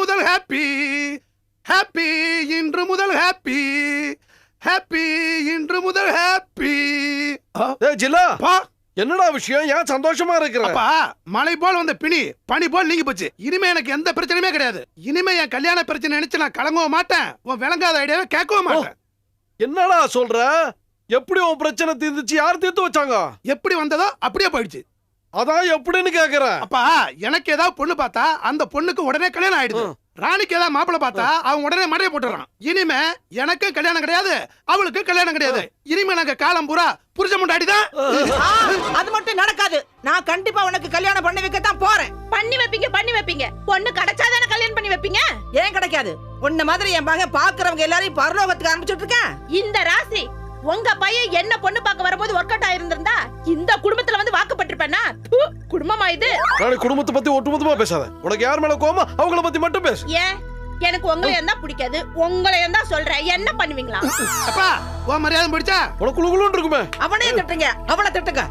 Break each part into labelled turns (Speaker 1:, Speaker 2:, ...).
Speaker 1: முதல் happy happy இன்று முதல் ஹாப்பி ஹாப்பி இன்று முதல் ஹாப்பி
Speaker 2: ஜில்லா. என்னடா விஷயம்? ஏன் சந்தோஷமா இருக்கிற?
Speaker 1: அப்பா மலை போல் வந்த பிணி பனி போல் நீங்கி போச்சு. இனிமே எனக்கு எந்த பிரச்சனையுமே கிடையாது. இனிமே என் கல்யாண பிரச்சனை நினைச்சு நான் கலங்கவும் மாட்டேன். உன் விளங்காத ஐடியாவை கேட்கவும் மாட்டேன்.
Speaker 2: என்னடா சொல்ற? எப்படி உன் பிரச்சனை தீர்ந்துச்சு? யார் தீர்த்து வச்சாங்க?
Speaker 1: எப்படி வந்ததோ அப்படியே போயிடுச்சு.
Speaker 2: அதான் எப்படின்னு கேக்குறேன்.
Speaker 1: அப்பா எனக்கு ஏதாவது பொண்ணு பார்த்தா அந்த பொண்ணுக்கு உடனே கல்யாணம் ஆயிடுது. ராணிக்கு ஏதாவது மாப்பிள்ளை பார்த்தா அவன் உடனே மடைய போட்டுறான். இனிமே எனக்கு கல்யாணம் கிடையாது அவளுக்கு கல்யாணம் கிடையாது. இனிமே நாங்க காலம் பூரா புருஷ முண்டாடிதான்
Speaker 3: ஆ, அது மட்டும் நடக்காது. நான் கண்டிப்பா உனக்கு கல்யாணம் பண்ணி வைக்க தான் போறேன்.
Speaker 4: பண்ணி வைப்பீங்க பண்ணி வைப்பீங்க. பொண்ணு கிடைச்சாதானே கல்யாணம் பண்ணி வைப்பீங்க?
Speaker 3: ஏன் கிடைக்காது? உன்ன மாதிரி என் மகன் பாக்குறவங்க எல்லாரையும் பரலோகத்துக்கு அனுப்பிச்சுட்டு இருக்கேன்.
Speaker 4: இந்த ராசி உங்க பையன் என்ன பொண்ணு பார்க்க வரும்போது ஒர்க் அவுட் ஆயிருந்திருந்தா இந்த குடும்பத்துல வந்து வாக்குப்பட்டிருப்பேனா? ப்பு, குடும்பமா இது?
Speaker 2: நாளை குடும்பத்தை பத்தி ஒட்டுமொத்தமா பேசாத. உனக்கு யார் மேல கோமா அவங்கள பத்தி மட்டும் பேசு.
Speaker 4: ஏன்? எனக்கு உங்களை தான் பிடிக்காது. உங்களை தான் சொல்றேன். என்ன பண்ணுவீங்களா?
Speaker 1: அப்பா உன் மரியாதை பிடிச்சா
Speaker 2: உனக்கு குளு குளுன்னு இருக்குமே.
Speaker 3: அவனையும் திட்டுங்க. அவளை திட்டுங்க.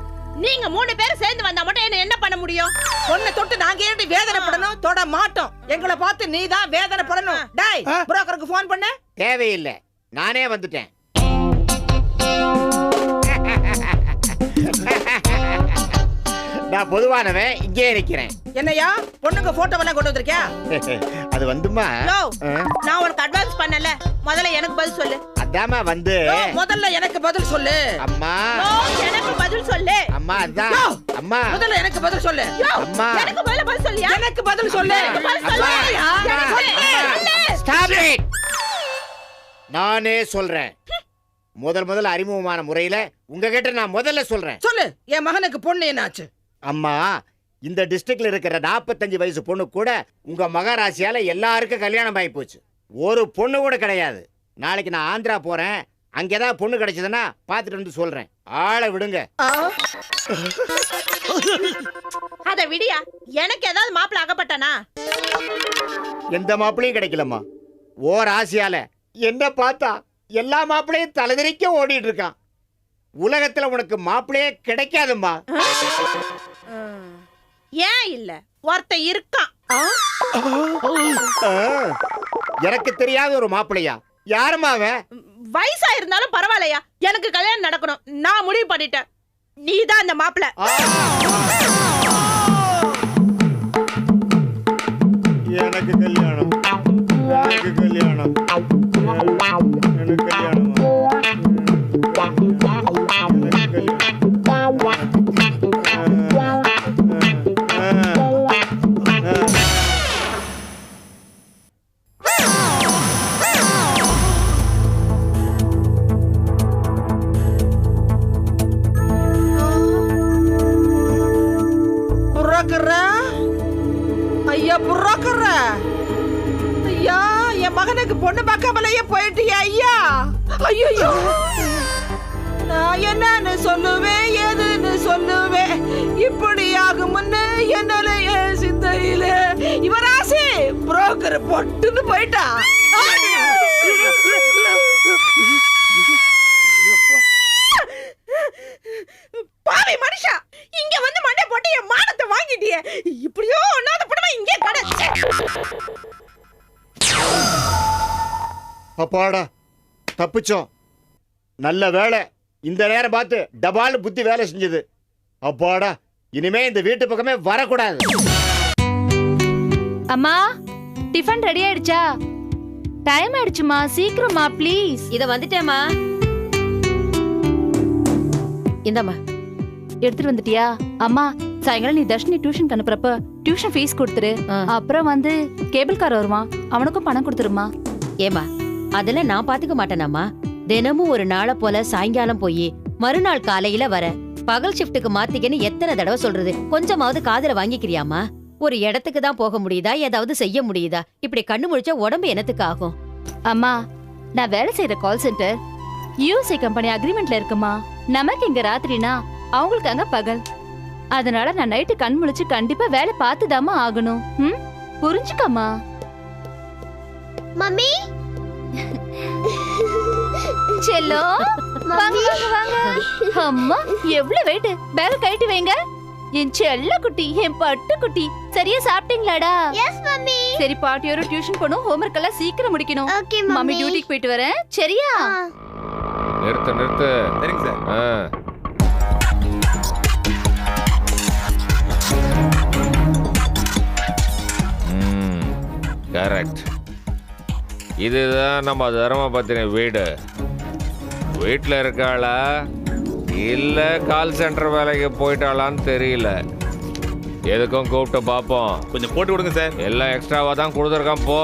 Speaker 4: நீங்க மூணு பேரும் சேர்ந்து வந்தா மட்டும் என்ன என்ன பண்ண முடியும்?
Speaker 3: பொண்ணை தொட்டு நாங்க ஏன் வேதனைப்படணும் தொட மாட்டோம். எங்களை பார்த்து நீ தான் வேதனைப்படணும் டேய்? புரோக்கருக்கு ஃபோன் பண்ணு.
Speaker 5: தேவையில்லை. நானே வந்துட்டேன். நான் பொதுவானவன் இங்கே இருக்கிறேன்
Speaker 3: என்னையா? பொண்ணுக்கு போட்டோ எல்லாம் கொண்டு வந்திருக்கியா?
Speaker 5: அது வந்துமா?
Speaker 4: நான் உனக்கு அட்வான்ஸ் பண்ணல. முதல்ல எனக்கு பதில் சொல்லு.
Speaker 5: அதாம்மா வந்து.
Speaker 3: முதல்ல எனக்கு பதில் சொல்லு.
Speaker 5: அம்மா.
Speaker 4: எனக்கு பதில் சொல்லு.
Speaker 5: அம்மா அதான். அம்மா.
Speaker 3: முதல்ல எனக்கு பதில் சொல்லு.
Speaker 5: அம்மா.
Speaker 4: எனக்கு பதில்
Speaker 3: பதில் சொல்லு.
Speaker 4: எனக்கு பதில் சொல்லு.
Speaker 5: Stop it! நானே சொல்றேன். முதல் முதல் அறிமுகமான முறையில உங்ககிட்ட நான் முதல்ல சொல்றேன்.
Speaker 3: சொல்லு. என் மகனுக்கு பொண்ணு என்னாச்சு?
Speaker 5: அம்மா இந்த டிஸ்ட்ரிக்ட்ல இருக்கிற 45 வயசு பொண்ணு கூட உங்க மகாராசியால எல்லாருக்கும் கல்யாணம் ஆகி போச்சு. ஒரு பொண்ணு கூட கிடையாது. நாளைக்கு நான் ஆந்திரா போறேன். அங்க ஏதாவது பொண்ணு கிடைச்சதுன்னா பார்த்துட்டு வந்து சொல்றேன். ஆளை விடுங்க?
Speaker 4: அத விடியா. எனக்கு ஏதாவது மாப்பிள்ள அகப்பட்டானா
Speaker 5: எந்த மாப்பிளையும் கிடைக்கலம்மா. ஓர் ஆசையால என்ன பார்த்தா எல்லா மாப்பிளையும் தலைதறிக்க ஓடிட்டு இருக்கான். உலகத்துல உனக்கு மாப்பிளையே கிடைக்காதும்மா.
Speaker 4: ஏன் இல்ல? ஒருத்தன் இருக்கான்.
Speaker 5: எனக்கு தெரியாத ஒரு மாப்பிளையா யாரும்மா அவன்?
Speaker 4: வயசா இருந்தாலும் பரவாயில்லையா? எனக்கு கல்யாணம் நடக்கணும். நான் முடிவு பண்ணிட்டேன். நீ தான் அந்த மாப்பிள்ள.
Speaker 5: எனக்கு கல்யாணம். எனக்கு கல்யாணம்.
Speaker 3: ஐயோ நான் என்னன்னு சொல்லுவேன் எதுன்னு சொல்லுவேன். இப்படி ஆகும்னு என்னலைய சிந்தையில. இவராசி புரோக்கர் பொட்டுன்னு போயிட்டா.
Speaker 4: பாவி மனுஷா இங்க வந்து மண்டை போட்டு என் மானத்தை வாங்கிட்டிய. இப்படியோ ஒன்னாவது படமா இங்கே கடை.
Speaker 5: அப்பாடா தப்பிச்சோம். நல்ல வேலை இந்த நேரம் பார்த்து டபால் புத்தி வேலை செஞ்சது. அப்பாடா இனிமே இந்த வீட்டு பக்கமே வரக்கூடாது.
Speaker 6: அம்மா டிஃபன் ரெடி ஆயிடுச்சா? டைம் ஆயிடுச்சுமா சீக்கிரமா ப்ளீஸ்.
Speaker 7: இத வந்துட்டேம்மா. இந்தாம்மா
Speaker 6: எடுத்துட்டு வந்துட்டியா? அம்மா சாயங்காலம் நீ தர்ஷினி டியூஷன் அனுப்புறப்ப டியூஷன் ஃபீஸ் கொடுத்துரு. அப்புறம் வந்து கேபிள் கார் வருவான். அவனுக்கும் பணம் கொடுத்துருமா
Speaker 7: ஏமா அதெல்லாம் நான் பாத்துக்க மாட்டேனாம்மா தினமும் ஒரு நாளை போல சாயங்காலம் போய் மறுநாள் காலையில வர பகல் ஷிஃப்ட்டுக்கு மாத்திக்கன்னு எத்தனை தடவை சொல்றது? கொஞ்சமாவது காதுல வாங்கிக்கிறியாமா? ஒரு இடத்துக்கு தான் போக முடியுதா? ஏதாவது செய்ய முடியுதா? இப்படி கண்ணு முழிச்சா உடம்பு என்னத்துக்கு ஆகும்?
Speaker 6: அம்மா நான் வேலை செய்யற கால் சென்டர் யூசி கம்பெனி அக்ரிமெண்ட்ல இருக்குமா? நமக்கு இங்க ராத்திரினா அவங்களுக்கு அங்க பகல். அதனால நான் நைட்டு கண் முழிச்சு கண்டிப்பா வேலை பார்த்துதாம்மா ஆகணும். ம்? புரிஞ்சுக்கம்மா.
Speaker 8: மம்மி?
Speaker 6: செல்லோ வாங்க வாங்க வாங்க. அம்மா எவ்வளவு வெயிட் பேக கழட்டி வைங்க. என் செல்ல குட்டி என் பட்டு குட்டி. சரியா சாப்பிட்டீங்களாடா?
Speaker 8: S mummy.
Speaker 6: சரி பாட்டியோட டியூஷன் போகணும். ஹோம்ஒர்க் எல்லாம் சீக்கிரம் முடிக்கணும்.
Speaker 8: Okay
Speaker 6: mummy
Speaker 8: mummy.
Speaker 6: டியூட்டிக்கு போயிட்டு வரேன். சரியா?
Speaker 9: நிறுத்து நிறுத்து.
Speaker 10: சரிங்க சார்.
Speaker 9: ஆ. கரெக்ட் இதுதான் நம்ம தர்மபத்தினி வீடு. வீட்டில் இருக்காளா? இல்லை கால் சென்டர் வேலைக்கு போயிட்டாளான்னு தெரியல. எதுக்கும் கூப்பிட்டு பார்ப்போம்
Speaker 10: கொஞ்சம் போட்டு கொடுங்க சார்.
Speaker 9: எல்லாம் எக்ஸ்ட்ராவாக தான் கொடுத்துருக்கான் போ.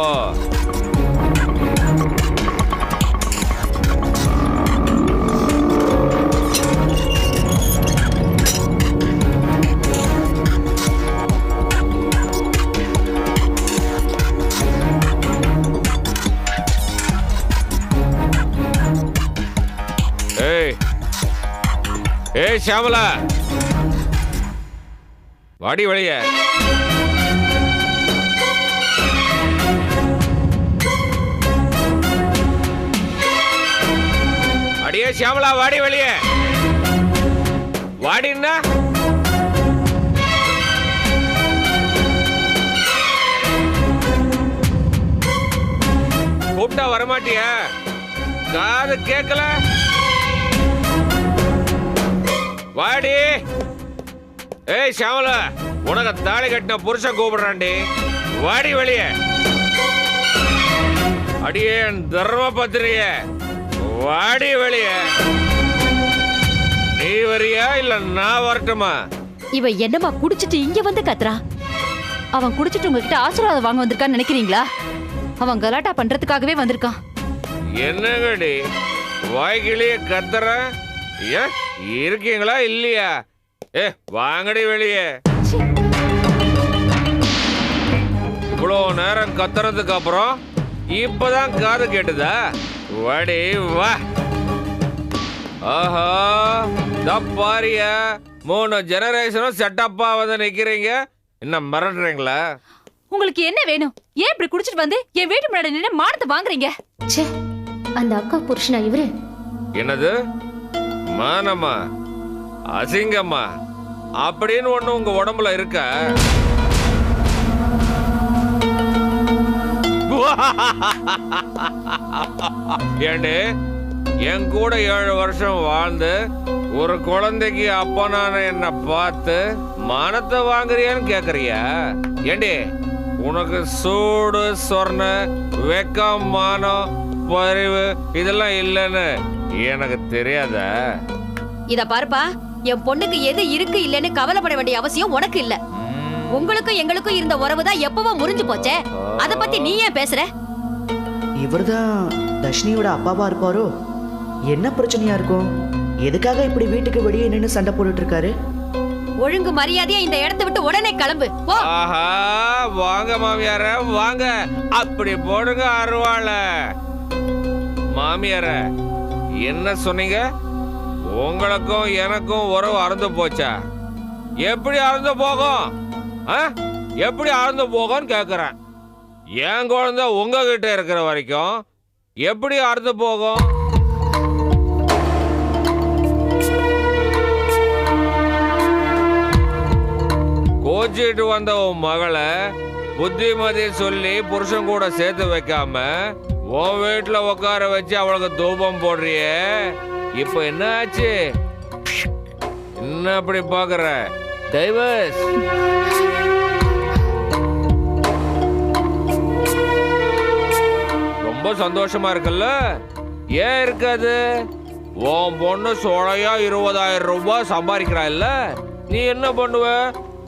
Speaker 9: ஏய் வாடி வழிய. அடியே ஷியாமலா வாடி வழிய. வாடின்னா கூப்பிட்டா வரமாட்டியா. காது கேட்கல வாடி. ஏய் ஷியாமலா உனக்கு தாலி கட்டின புருஷன் கூப்பிடுறான்டி. வாடி வெளியே. அடியே தர்ம பத்திரிய வாடி வெளியே. நீ வரியா இல்ல நான் வரட்டுமா?
Speaker 7: இவ என்னமா குடிச்சிட்டு இங்க வந்து கத்துறா?
Speaker 6: அவன் குடிச்சிட்டு உங்ககிட்ட ஆசீர்வாதம் வாங்க வந்திருக்கான்னு நினைக்கிறீங்களா? அவன் கலாட்டா பண்றதுக்காகவே வந்திருக்கான்.
Speaker 9: என்னங்கடி? வாய்க்கிலேயே கத்துற? ஏன் இருக்கீங்களா இல்லையா? ஏ வாங்கடி வெளியே. இவ்வளோ நேரம் கத்துறதுக்கு அப்புறம் இப்பதான் காது கேட்டுதா? வாடி வா. ஆஹா தப்பாரியா மூணு ஜெனரேஷனும் செட்டப்பா வந்து நிக்கிறீங்க. என்ன மிரட்டுறீங்களா?
Speaker 6: உங்களுக்கு என்ன வேணும்? ஏன் இப்படி குடிச்சிட்டு வந்து என் வீட்டு முன்னாடி நின்று மானத்தை வாங்குறீங்க?
Speaker 8: ச்சே அந்த அக்கா புருஷனா இவரு?
Speaker 9: என்னது? மானமா அசிங்கம்மா. அப்படின்னு ஒண்ணு உங்க உடம்புல இருக்க? ஏண்டு என் கூட ஏழு வருஷம் வாழ்ந்து ஒரு குழந்தைக்கு அப்பனான என்ன பார்த்து மானத்தை வாங்குறியான்னு கேக்குறியா? ஏண்டி உனக்கு சூடு சொர்ண வெக்கம் மானம் பரிவு இதெல்லாம் இல்லைன்னு எனக்கு தெரியாதா.
Speaker 7: இத பாருப்பா என் பொண்ணுக்கு எது இருக்கு இல்லைன்னு கவலைப்பட வேண்டிய அவசியம் உனக்கு இல்ல. உங்களுக்கும் எங்களுக்கும் இருந்த உறவு தான் எப்பவோ முறிஞ்சு போச்சே. அத பத்தி நீ ஏன் பேசுற?
Speaker 11: இவர்தான் தர்ஷினியோட அப்பாவா இருப்பாரோ? என்ன பிரச்சனையா இருக்கும்? எதுக்காக இப்படி வீட்டுக்கு வெளியே நின்று சண்டை போட்டுட்டு இருக்காரு?
Speaker 7: ஒழுங்கு மரியாதையா இந்த இடத்தை விட்டு உடனே கிளம்பு. போ.
Speaker 9: ஆஹா வாங்க மாமியார வாங்க. அப்படி போடுங்க அருவாள. மாமியார என்ன சொன்னீங்க? உங்களுக்கும் எனக்கும் உறவு அறந்து போச்சா? எப்படி அறந்து போகும்? ஆ? எப்படி அறந்து போகும்னு கேக்குறேன். என் குழந்தை உங்ககிட்ட இருக்கிற வரைக்கும் எப்படி அறந்து போகும்? கோச்சிட்டு வந்த உன் மகளை புத்திமதி சொல்லி புருஷன் கூட சேர்த்து வைக்காம உன் வீட்டில் உட்கார வச்சு அவளுக்கு தூபம் போடுறியே? இப்போ என்ன ஆச்சு? என்ன அப்படி பார்க்குற டைவர்ஸ். ரொம்ப சந்தோஷமா இருக்குல்ல? ஏன் இருக்காது உன் பொண்ணு சோழையா இருபதாயிரம் ரூபாய் சம்பாதிக்கிறா இல்ல? நீ என்ன பண்ணுவ?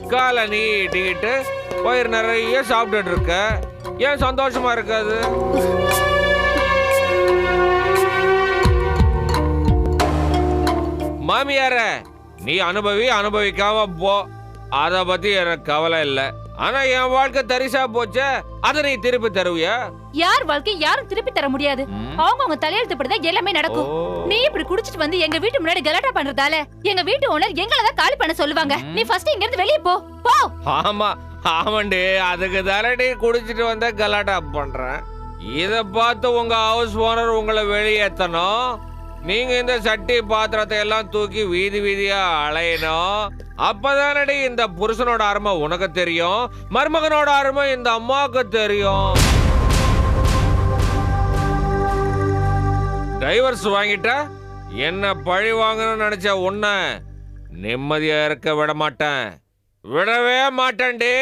Speaker 9: காலை நீட்டிக்கிட்டு பயிர் நிறைய சாப்பிட்டுட்டு இருக்க. ஏன் சந்தோஷமா இருக்காது மாமியார நீ அனுபவி அனுபவிக்காம போ. அத பத்தி எனக்கு கவலை இல்லை. ஆனா என் வாழ்க்கை தரிசா போச்சே அதை நீ திருப்பி தருவியா?
Speaker 6: யார் வாழ்க்கை யாரும் திருப்பி தர முடியாது. அவங்க அவங்க தலையெழுத்துப்படிதான் எல்லாமே நடக்கும். நீ இப்படி குடிச்சிட்டு வந்து எங்க வீட்டு முன்னாடி கலாட்டா பண்றதால எங்க வீட்டு ஓனர் எங்களை தான் காலி பண்ண சொல்லுவாங்க. நீ ஃபர்ஸ்ட் இங்க இருந்து வெளியே போ. போ.
Speaker 9: ஆமா ஆமாண்டி அதுக்கு தானடி குடிச்சிட்டு வந்த கலாட்டா பண்றேன். இத பார்த்து உங்க ஹவுஸ் ஓனர் உங்களை வெளியேத்தணும்? நீங்க இந்த சட்டி பாத்திரத்தை எல்லாம் தூக்கி வீதி வீதியா அலையணும். அப்பதானடி இந்த புருஷனோட அருமை உனக்கு தெரியும் மருமகனோட அருமை இந்த அம்மாவுக்கு தெரியும். டைவர்ஸ் வாங்கிட்ட? என்ன பழி வாங்கணும்னு நினைச்ச உன்ன நிம்மதியா இருக்க விட மாட்டேன். விடவே மாட்டேன்டி.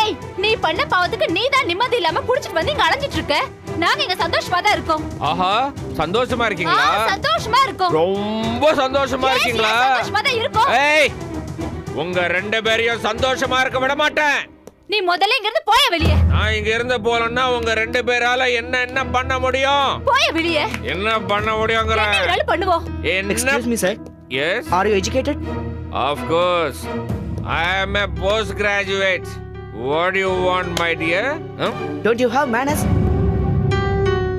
Speaker 6: ஏய் நீ பண்ண பாவத்துக்கு நீ தான் நிம்மதி இல்லாம குடிச்சிட்டு வந்து இங்க அலைஞ்சிட்டு இருக்க. நாங்க இங்க சந்தோஷமா தான் இருக்கோம்.
Speaker 9: ஆஹா சந்தோஷமா இருக்கீங்களா?
Speaker 6: சந்தோஷமா இருக்கோம்.
Speaker 9: ரொம்ப சந்தோஷமா இருக்கீங்களா?
Speaker 6: சந்தோஷமா தான் இருக்கோம்?
Speaker 9: ஏய் உங்க ரெண்டு பேரையும் சந்தோஷமா இருக்க விட மாட்டேன்.
Speaker 6: நீ முதல்ல இங்க இருந்து போய வெளியே.
Speaker 9: நான் இங்க இருந்து போலன்னா உங்க ரெண்டு பேரால என்ன என்ன பண்ண முடியும்?
Speaker 6: போய வெளியே.
Speaker 9: என்ன பண்ண முடியுங்கிற
Speaker 6: என்ன பண்ணுவோம்.
Speaker 11: Excuse me sir
Speaker 9: yes
Speaker 11: are you educated
Speaker 9: of course I am a post graduate what you want my dear
Speaker 11: don't you have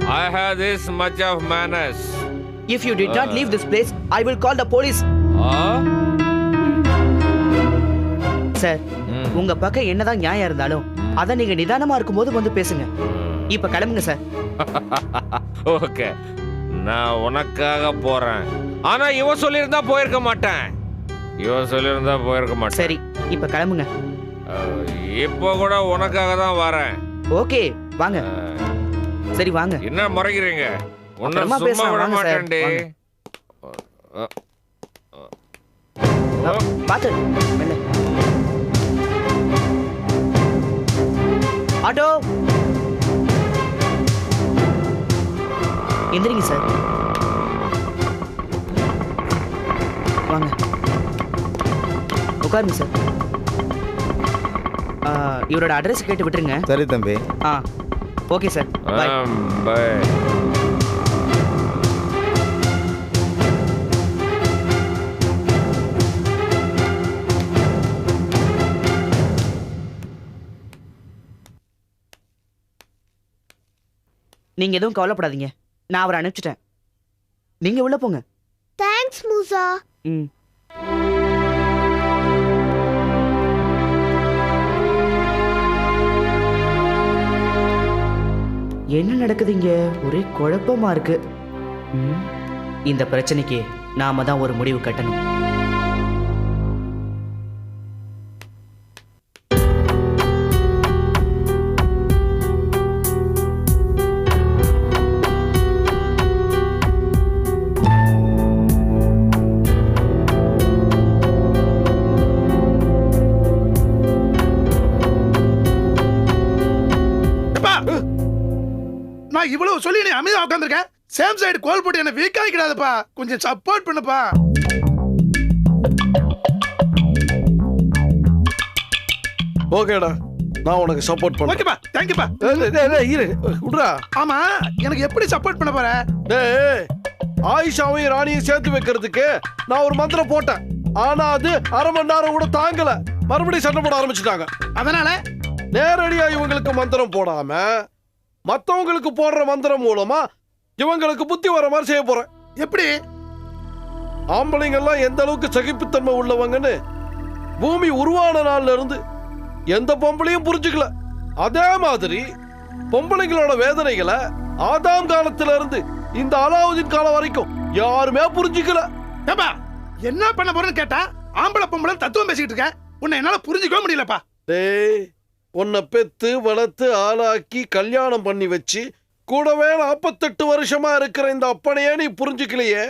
Speaker 11: manners
Speaker 9: I have this much of manners
Speaker 11: if you did not leave this place I will call the police sir உங்க பக்கம் என்னதான் நியாயம் இருந்தாலும் அத நீங்க நிதானமா இருக்கும்போது வந்து பேசுங்க. இப்ப கிளம்புங்க சார்
Speaker 9: ஓகே நான் உனக்காக போறேன். ஆனா இவன் சொல்லியிருந்தா போயிருக்க மாட்டேன். இவன் சொல்லியிருந்தா போயிருக்க மாட்டேன்.
Speaker 11: சரி இப்ப கிளம்புங்க.
Speaker 9: இப்போ கூட உனக்காக தான் வரேன்.
Speaker 11: ஓகே வாங்க. சரி வாங்க.
Speaker 9: என்ன முறைக்கிறீங்க உன்னை
Speaker 11: அப்புறமா
Speaker 9: சும்மா விட மாட்டேன்டி.
Speaker 11: பாத்து. ஆட்டோ. எந்திரிங்க சார். வாங்க. உட்காருங்க சார். ஆ, இவரோட அட்ரஸ் கேட்டு விட்டுருங்க.
Speaker 10: சரி தம்பி.
Speaker 11: ஆ. Okay sir. பாய்
Speaker 9: பை
Speaker 11: நீங்க எதுவும் கவலைப்படாதீங்க. நான் அவரை அனுப்பிச்சிட்டேன். நீங்க உள்ள போங்க.
Speaker 8: தேங்க்ஸ் மூசா
Speaker 11: ம். என்ன நடக்குதுங்க? ஒரே குழப்பமா இருக்கு. இந்த பிரச்சனைக்கு நாம தான் ஒரு முடிவு கட்டணும்.
Speaker 1: அமைதியா உட்காந்துருக்கேன் சேம் சைடு கோல் போட்டு என்ன வீக் ஆகிடாதப்பா கொஞ்சம் சப்போர்ட் பண்ணுப்பா.
Speaker 2: ஓகேடா. நான் உனக்கு சப்போர்ட் பண்றேன்.
Speaker 1: ஓகேப்பா. தேங்க்யூப்பா
Speaker 2: ஏய், டேய், டேய், இரு. விட்றா.
Speaker 1: ஆமா எனக்கு எப்படி சப்போர்ட் பண்ண போற?
Speaker 2: டேய் ஆயிஷாவையும் ராணியும் சேர்த்து வைக்கிறதுக்கு நான் ஒரு மந்திரம் போட்டேன். ஆனா அது அரை மணி நேரம் கூட தாங்கல. மறுபடியும் சண்டை போட ஆரம்பிச்சுட்டாங்க.
Speaker 1: அதனால?
Speaker 2: நேரடியா இவங்களுக்கு மந்திரம் போடாம மத்தவங்களுக்கு போடுற மந்திரம் மூலமா இவங்களுக்கு புத்தி வர மாதிரி செய்ய போறேன்.
Speaker 1: எப்படி?
Speaker 2: ஆம்பளைங்க எல்லாம் எந்த அளவுக்கு சகிப்புத்தன்மை உள்ளவங்கன்னு பூமி உருவான நாள்ல இருந்து எந்த பொம்பளையும் புரிஞ்சுக்கல. அதே மாதிரி பொம்பளைங்களோட வேதனைகளை ஆதாம் காலத்துல இருந்து இந்த அலாவுதீன் காலம் வரைக்கும் யாருமே புரிஞ்சுக்கல.
Speaker 1: ஏப்பா என்ன பண்ண போறேன்னு கேட்டா ஆம்பளை பொம்பளை தத்துவம் பேசிக்கிட்டு இருக்க. உன்னை என்னால புரிஞ்சுக்கவே முடியலப்பா.
Speaker 2: டேய் உன்னை பெத்து வளர்த்து ஆளாக்கி கல்யாணம் பண்ணி வச்சு கூடவே நாற்பத்தெட்டு வருஷமா இருக்கிற இந்த அப்பனையே நீ புரிஞ்சுக்கலையே?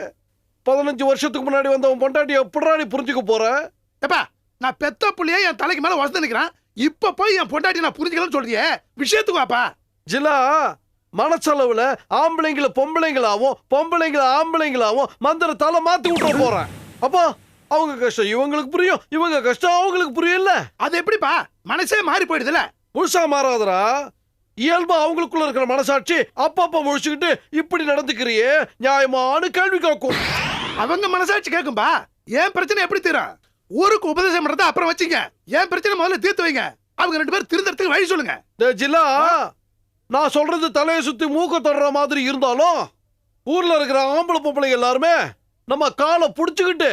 Speaker 2: பதினஞ்சு வருஷத்துக்கு முன்னாடி வந்த உன் பொண்டாட்டி எப்படிடா நீ புரிஞ்சுக்க போற?
Speaker 1: ஏப்பா நான் பெத்த புள்ளைய என் தலைக்கு மேல வசந்து நிக்கிறேன். இப்ப போய் என் பொண்டாட்டி நான் புரிஞ்சுக்கலன்னு சொல்றியே? விஷயத்துக்கு வாப்பா
Speaker 2: ஜிலா மனசளவுல ஆம்பளைங்கள பொம்பளைங்களாவும் பொம்பளைங்கள ஆம்பளைங்களாவும் மந்திரத்தால மாத்தி விட்டுற போறேன். அப்போ அவங்க கஷ்டம் இவங்களுக்கு புரியும் இவங்க கஷ்டம் அவங்களுக்கு புரியல
Speaker 1: அது எப்படிப்பா? மனசே மாறி போயிடுதுல
Speaker 2: முழுசா மாறாதடா. இயல்பா அவங்களுக்குள்ள இருக்கிற மனசாட்சி அப்பப்ப முழிச்சுக்கிட்டு இப்படி நடந்துக்கிறியே நியாயமான கேள்வி கேட்கும்.
Speaker 1: அவங்க மனசாட்சி கேட்கும்பா ஏன் பிரச்சனை எப்படி தீரும்? ஊருக்கு உபதேசம் பண்றத அப்புறம் வச்சுங்க. ஏன் பிரச்சனை முதல்ல தீர்த்து வைங்க. அவங்க ரெண்டு பேரும் திருந்தறதுக்கு வழி சொல்லுங்க.
Speaker 2: ஜில்லா நான் சொல்றது தலையை சுத்தி மூக்க தொடர மாதிரி இருந்தாலும் ஊர்ல இருக்கிற ஆம்பளை பொம்பளை எல்லாருமே நம்ம காலை புடிச்சுக்கிட்டு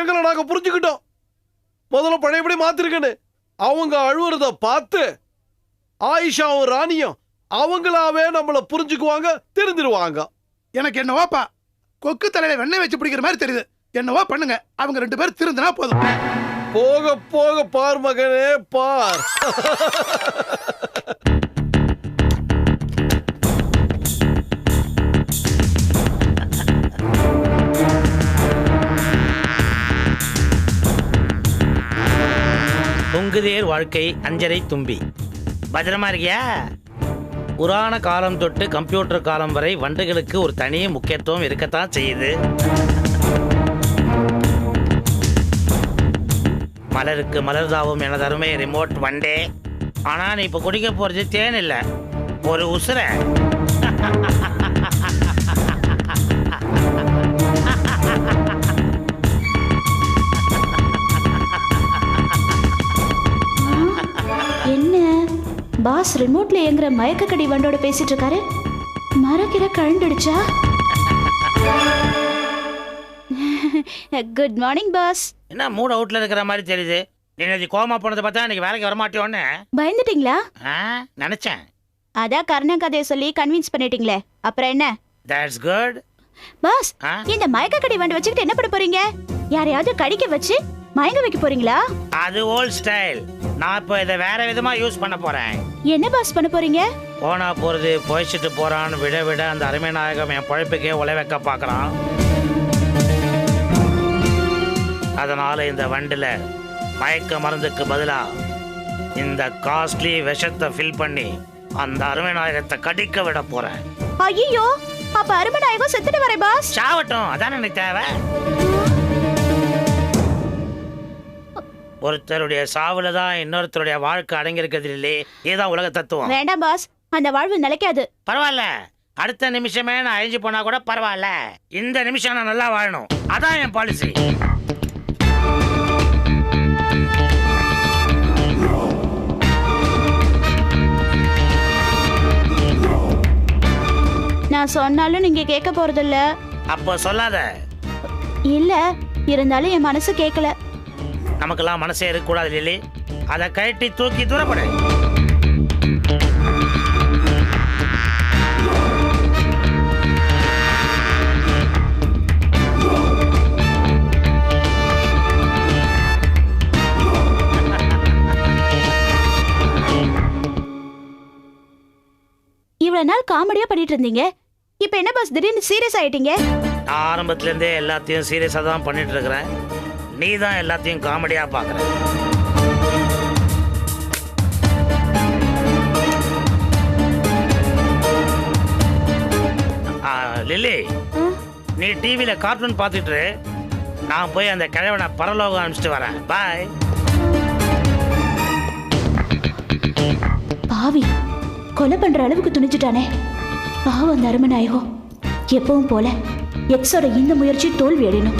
Speaker 2: எங்களை நாங்க புரிஞ்சுக்கிட்டோம். முதல்ல பழையபடி மாத்திருக்கேன்னு அவங்க அழுவுறத பார்த்து ஆயிஷாவும் ராணியும் அவங்களாவே நம்மள புரிஞ்சுக்குவாங்க தெரிஞ்சிருவாங்க.
Speaker 1: எனக்கு என்னவாப்பா கொக்கு தலையில வெண்ணெய் வச்சு பிடிக்கிற மாதிரி தெரியுது. என்னவோ பண்ணுங்க. அவங்க ரெண்டு பேரும் திருந்தினா போதும்.
Speaker 2: போக போக பார் மகனே பார்.
Speaker 10: அங்குதேர் வாழ்க்கை அஞ்சரை தும்பி. பத்திரமா இருக்கியா? புராண காலம் தொட்டு கம்ப்யூட்டர் காலம் வரை வண்டுகளுக்கு ஒரு தனி முக்கியத்துவம் இருக்கத்தான் செய்யுது. மலருக்கு மலர்தாவும் எனது அருமை ரிமோட் வண்டே. ஆனா நீ இப்ப குடிக்க போறது தேன் இல்ல. ஒரு உசுர.
Speaker 12: பாஸ் ரிமோட்ல இயங்குற மயக்க கடி வண்டோட பேசிட்டு இருக்காரு. மரக்கிற கழண்டுடுச்சா? குட் மார்னிங் பாஸ்
Speaker 10: என்ன மூட் அவுட்ல இருக்கிற மாதிரி தெரியுது. நீ நேத்து கோமா போனதை பார்த்தா இன்னைக்கு வேலைக்கு வரமாட்டியோன்னு
Speaker 12: பயந்துட்டீங்களா?
Speaker 10: ஆ, நினைச்சேன்.
Speaker 12: அதான் கர்ணன் கதையை சொல்லி கன்வின்ஸ் பண்ணிட்டீங்களே. அப்புறம் என்ன?
Speaker 10: That's good
Speaker 12: boss? இந்த மயக்க கடி வண்டு வச்சுக்கிட்டு என்ன பண்ண போறீங்க? யாரையாவது கடிக்க வச்சு மயங்க வைக்க போறீங்களா?
Speaker 10: அது ஓல்ட் ஸ்டைல் நான் இப்போ இதை வேற விதமா யூஸ் பண்ண போறேன்.
Speaker 12: என்ன பாஸ் பண்ண போறீங்க?
Speaker 10: போனா போறது பொழைச்சிட்டு போறான்னு விட விட அந்த அருமை நாயகம் என் பழைப்புக்கே உலை வைக்க பார்க்கறான். அதனால இந்த வண்டில மயக்க மருந்துக்கு பதிலா இந்த காஸ்ட்லி விஷத்தை ஃபில் பண்ணி அந்த அருமை நாயகத்தை கடிக்க விட போறேன்.
Speaker 12: ஐயோ அப்ப அருமநாயகம் செத்துட்டு வரே பாஸ்
Speaker 10: சாவட்டும். அதான் எனக்கு தேவை? ஒருத்தருடைய சாவுல தான் இன்னொருத்தருடைய வாழ்க்கை அடங்கியிருக்கிறது இல்லையே இதுதான் உலக தத்துவம்.
Speaker 12: வேண்டாம் பாஸ் அந்த வாழ்வு நிலைக்காது.
Speaker 10: பரவாயில்ல. அடுத்த நிமிஷமே நான் அழிஞ்சு போனா கூட பரவாயில்ல. இந்த நிமிஷம் நான் நல்லா வாழணும். அதான் என் பாலிசி
Speaker 12: நான் சொன்னாலும் நீங்க கேட்க போறது இல்ல
Speaker 10: அப்போ சொல்லாத.
Speaker 12: இல்ல இருந்தாலும் என் மனசு கேட்கல.
Speaker 10: நமக்கெல்லாம் மனசே இருக்கக்கூடாது லில்லி. அதை கழட்டி தூக்கி தூரப்படு.
Speaker 12: இவ்வளவு நாள் காமெடியா பண்ணிட்டு இருந்தீங்க. இப்ப என்ன பாஸ் திடீர்னு சீரியஸ் ஆயிட்டீங்க?
Speaker 10: நான் ஆரம்பத்துல இருந்தே எல்லாத்தையும் சீரியஸா தான் பண்ணிட்டு இருக்கிறேன். நீ தான் எல்லாத்தையும் காமெடியா பாக்குற. ஆ, லில்லி. நீ டிவியில கார்ட்டூன் பார்த்துட்டு. நான் போய் அந்த கிழவனை பரலோகம் அனுப்பிச்சிட்டு வரேன். பாய்
Speaker 12: பாவி கொலை பண்ற அளவுக்கு துணிஞ்சிட்டானே. பாவம் அந்த அருமநாயகம் எப்பவும் போல எக்ஸோட இந்த முயற்சி தோல்வி அடையணும்.